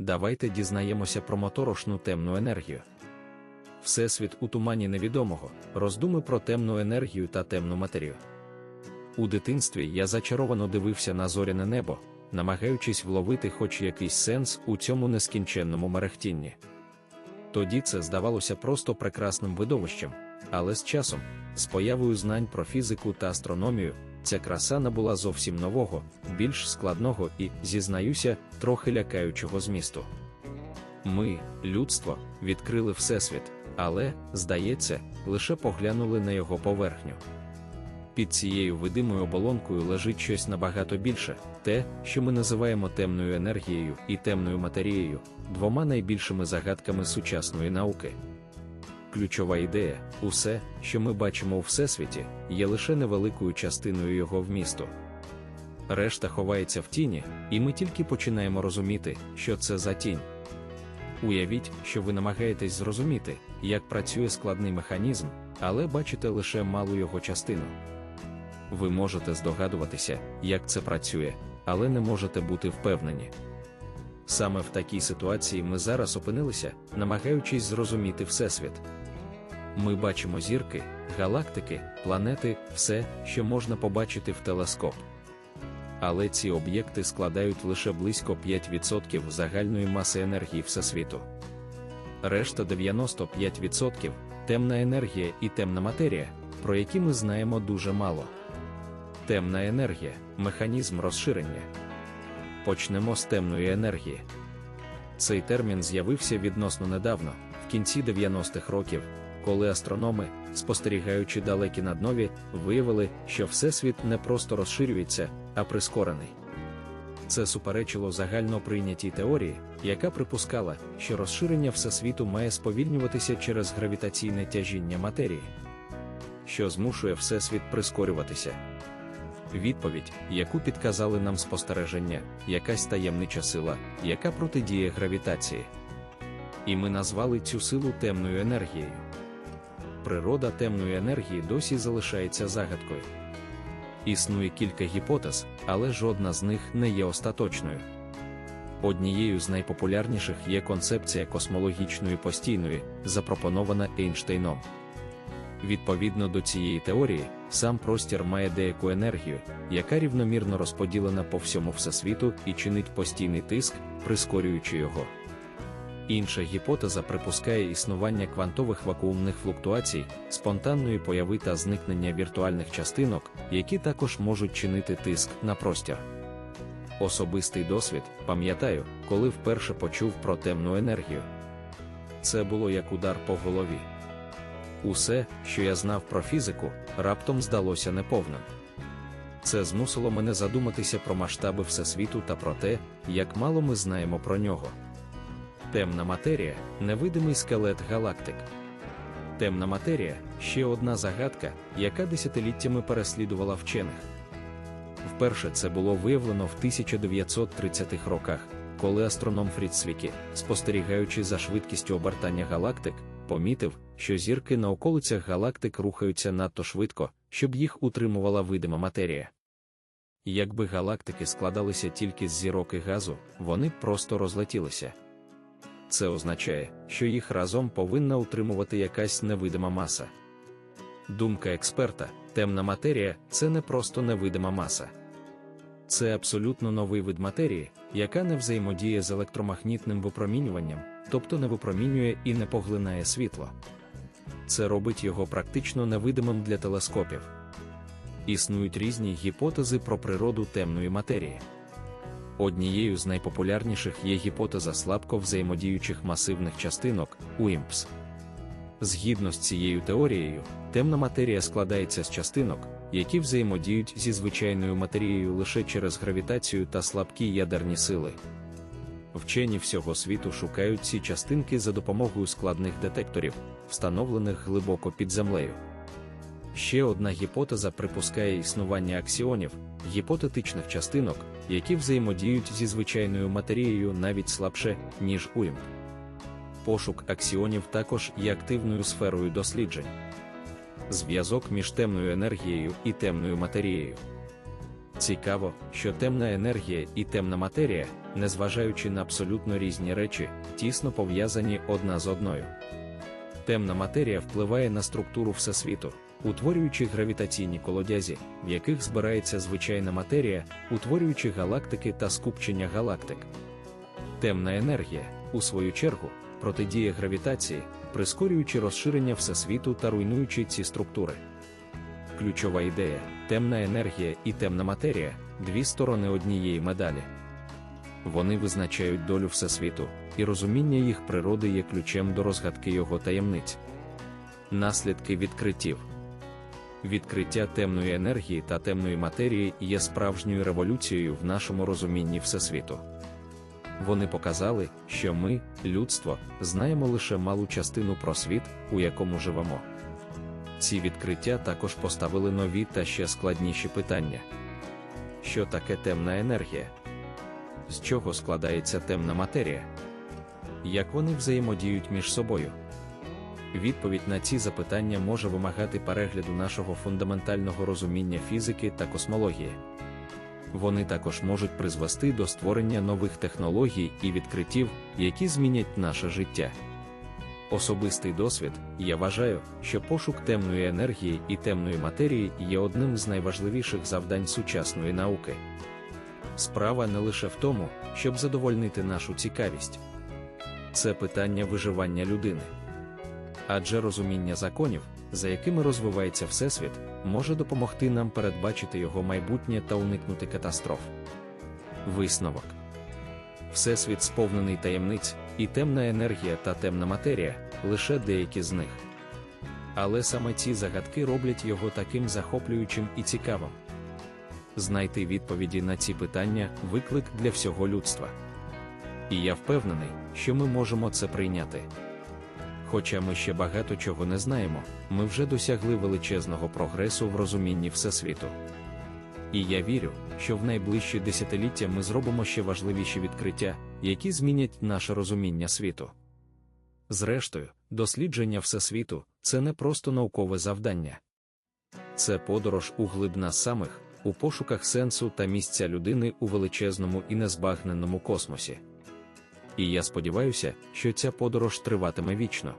давайте дізнаємося про моторошну темну енергію. Всесвіт у тумані невідомого, роздуми про темну енергію та темну матерію. У дитинстві я зачаровано дивився на зоряне небо, намагаючись вловити хоч якийсь сенс у цьому нескінченному мерехтінні. Тоді це здавалося просто прекрасним видовищем, але з часом, з появою знань про фізику та астрономію, ця краса набула зовсім нового, більш складного і, зізнаюся, трохи лякаючого змісту. Ми, людство, відкрили Всесвіт, але, здається, лише поглянули на його поверхню. Під цією видимою оболонкою лежить щось набагато більше, те, що ми називаємо темною енергією і темною матерією, двома найбільшими загадками сучасної науки. Ключова ідея усе, що ми бачимо у Всесвіті, є лише невеликою частиною його вмісту. Решта ховається в тіні, і ми тільки починаємо розуміти, що це за тінь. Уявіть, що ви намагаєтесь зрозуміти, як працює складний механізм, але бачите лише малу його частину. Ви можете здогадуватися, як це працює, але не можете бути впевнені. Саме в такій ситуації ми зараз опинилися, намагаючись зрозуміти Всесвіт. Ми бачимо зірки, галактики, планети, все, що можна побачити в телескоп. Але ці об'єкти складають лише близько 5% загальної маси енергії Всесвіту. Решта 95% темна енергія і темна матерія, про які ми знаємо дуже мало. Темна енергія механізм розширення. Почнемо з темної енергії. Цей термін з'явився відносно недавно, в кінці 90-х років, коли астрономи, спостерігаючи далекі наднові, виявили, що Всесвіт не просто розширюється, а прискорений. Це суперечило загально прийнятій теорії, яка припускала, що розширення Всесвіту має сповільнюватися через гравітаційне тяжіння матерії, що змушує Всесвіт прискорюватися. Відповідь, яку підказали нам спостереження, якась таємнича сила, яка протидіє гравітації. І ми назвали цю силу темною енергією. Природа темної енергії досі залишається загадкою. Існує кілька гіпотез, але жодна з них не є остаточною. Однією з найпопулярніших є концепція космологічної постійної, запропонована Ейнштейном. Відповідно до цієї теорії, сам простір має деяку енергію, яка рівномірно розподілена по всьому всесвіту і чинить постійний тиск, прискорюючи його. Інша гіпотеза припускає існування квантових вакуумних флуктуацій, спонтанної появи та зникнення віртуальних частинок, які також можуть чинити тиск на простір. Особистий досвід, пам'ятаю, коли вперше почув про темну енергію. Це було як удар по голові. Усе, що я знав про фізику, раптом здалося неповним. Це змусило мене задуматися про масштаби Всесвіту та про те, як мало ми знаємо про нього. Темна матерія невидимий скелет галактик. Темна матерія ще одна загадка, яка десятиліттями переслідувала вчених. Вперше це було виявлено в 1930-х роках, коли астроном Фрідсвікі, спостерігаючи за швидкістю обертання галактик, помітив, що зірки на околицях галактик рухаються надто швидко, щоб їх утримувала видима матерія. Якби галактики складалися тільки з зірок і газу, вони просто розлетілися. Це означає, що їх разом повинна утримувати якась невидима маса. Думка експерта, темна матерія це не просто невидима маса. Це абсолютно новий вид матерії, яка не взаємодіє з електромагнітним випромінюванням, тобто не випромінює і не поглинає світло. Це робить його практично невидимим для телескопів. Існують різні гіпотези про природу темної матерії. Однією з найпопулярніших є гіпотеза слабко взаємодіючих масивних частинок УІМПС. Згідно з цією теорією, темна матерія складається з частинок, які взаємодіють зі звичайною матерією лише через гравітацію та слабкі ядерні сили. Вчені всього світу шукають ці частинки за допомогою складних детекторів, встановлених глибоко під землею. Ще одна гіпотеза припускає існування аксіонів, гіпотетичних частинок, які взаємодіють зі звичайною матерією навіть слабше, ніж УІМП. Пошук аксіонів також є активною сферою досліджень. Зв'язок між темною енергією і темною матерією. Цікаво, що темна енергія і темна матерія незважаючи на абсолютно різні речі, тісно пов'язані одна з одною. Темна матерія впливає на структуру Всесвіту, утворюючи гравітаційні колодязі, в яких збирається звичайна матерія, утворюючи галактики та скупчення галактик. Темна енергія, у свою чергу, протидіє гравітації, прискорюючи розширення Всесвіту та руйнуючи ці структури. Ключова ідея темна енергія і темна матерія дві сторони однієї медалі. Вони визначають долю Всесвіту, і розуміння їх природи є ключем до розгадки його таємниць. Наслідки відкриттів відкриття темної енергії та темної матерії є справжньою революцією в нашому розумінні Всесвіту. Вони показали, що ми, людство, знаємо лише малу частину про світ, у якому живемо. Ці відкриття також поставили нові та ще складніші питання. Що таке темна енергія? З чого складається темна матерія? Як вони взаємодіють між собою? Відповідь на ці запитання може вимагати перегляду нашого фундаментального розуміння фізики та космології. Вони також можуть призвести до створення нових технологій і відкриттів, які змінять наше життя. Особистий досвід, я вважаю, що пошук темної енергії і темної матерії є одним з найважливіших завдань сучасної науки. Справа не лише в тому, щоб задовольнити нашу цікавість, це питання виживання людини. Адже розуміння законів, за якими розвивається Всесвіт, може допомогти нам передбачити його майбутнє та уникнути катастроф. Висновок Всесвіт сповнений таємниць, і темна енергія та темна матерія лише деякі з них. Але саме ці загадки роблять його таким захоплюючим і цікавим. Знайти відповіді на ці питання виклик для всього людства. І я впевнений, що ми можемо це прийняти. Хоча ми ще багато чого не знаємо, ми вже досягли величезного прогресу в розумінні Всесвіту. І я вірю, що в найближчі десятиліття ми зробимо ще важливіші відкриття, які змінять наше розуміння світу. Зрештою, дослідження Всесвіту це не просто наукове завдання, це подорож у глиб нас самих, у пошуках сенсу та місця людини у величезному і незбагненому космосі. І я сподіваюся, що ця подорож триватиме вічно.